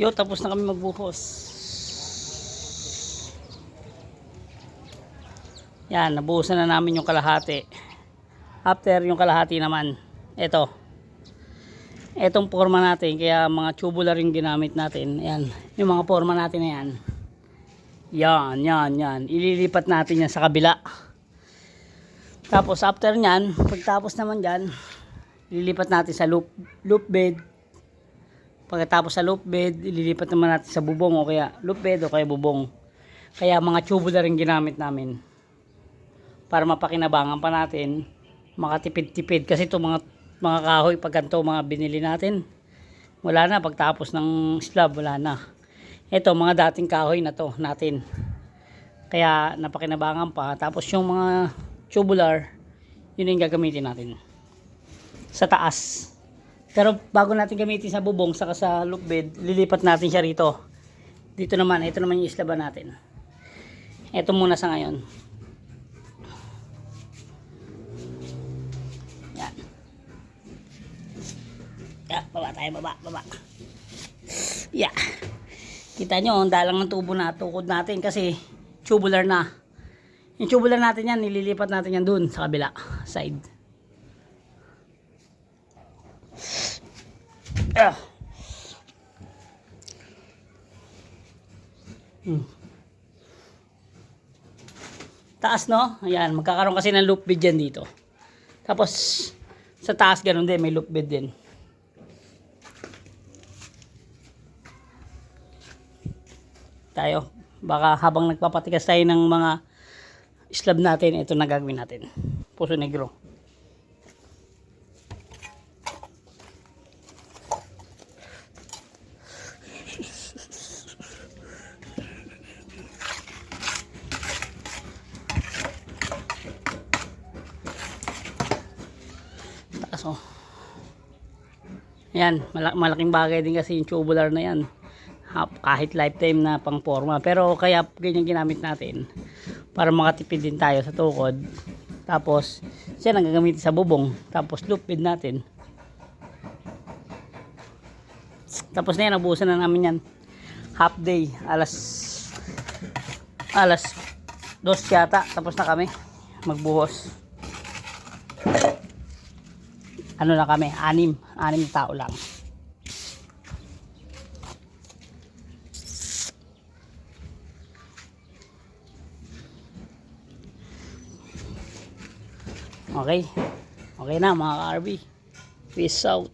Yo, tapos na kami magbuhos. Yan, nabuhusan na namin yung kalahati. After yung kalahati naman, ito. Etong forma natin, kaya mga tubular yung ginamit natin. Yan, yung mga forma natin na yan. Yan, yan, yan. Ililipat natin yan sa kabila. Tapos after nyan, pagtapos naman dyan, ililipat natin sa loop, loop bed. Pagkatapos sa loop bed, ililipat naman natin sa bubong o kaya loop bed o kaya bubong. Kaya mga tubular yung ginamit namin. Para mapakinabangan pa natin, makatipid-tipid. Kasi ito mga, mga kahoy, pag ganito mga binili natin, wala na. Pagtapos ng slab, wala na. Ito, mga dating kahoy na to natin. Kaya napakinabangan pa. Tapos yung mga tubular, yun yung gagamitin natin. Sa taas. Pero bago natin gamitin sa bubong, saka sa loop bed, lilipat natin siya rito. Dito naman, ito naman yung islaban natin. Ito muna sa ngayon. Yan. Yeah, baba tayo, baba, baba. Yeah. Kita nyo, ang dalang ng tubo na tukod natin kasi tubular na. Yung tubular natin yan, nililipat natin yan dun sa kabila side. Ah. Hmm. Taas no? Ayan, magkakaroon kasi ng loop bed dyan dito. Tapos, sa taas ganun din, may loop bed din. Tayo, baka habang nagpapatikas tayo ng mga slab natin, ito na gagawin natin. Puso negro. Taas oh. Yan, mala- malaking bagay din kasi yung tubular na yan. Kahit lifetime na pang forma. Pero kaya ganyan ginamit natin para makatipid din tayo sa tukod. Tapos, siya nang gagamitin sa bubong. Tapos, bed natin. Tapos na yan, nabuhusan na namin yan. Half day, alas alas dos yata. Tapos na kami magbuhos. Ano na kami, anim. Anim tao lang. Okay. Okay na mga ka-RB. Peace out.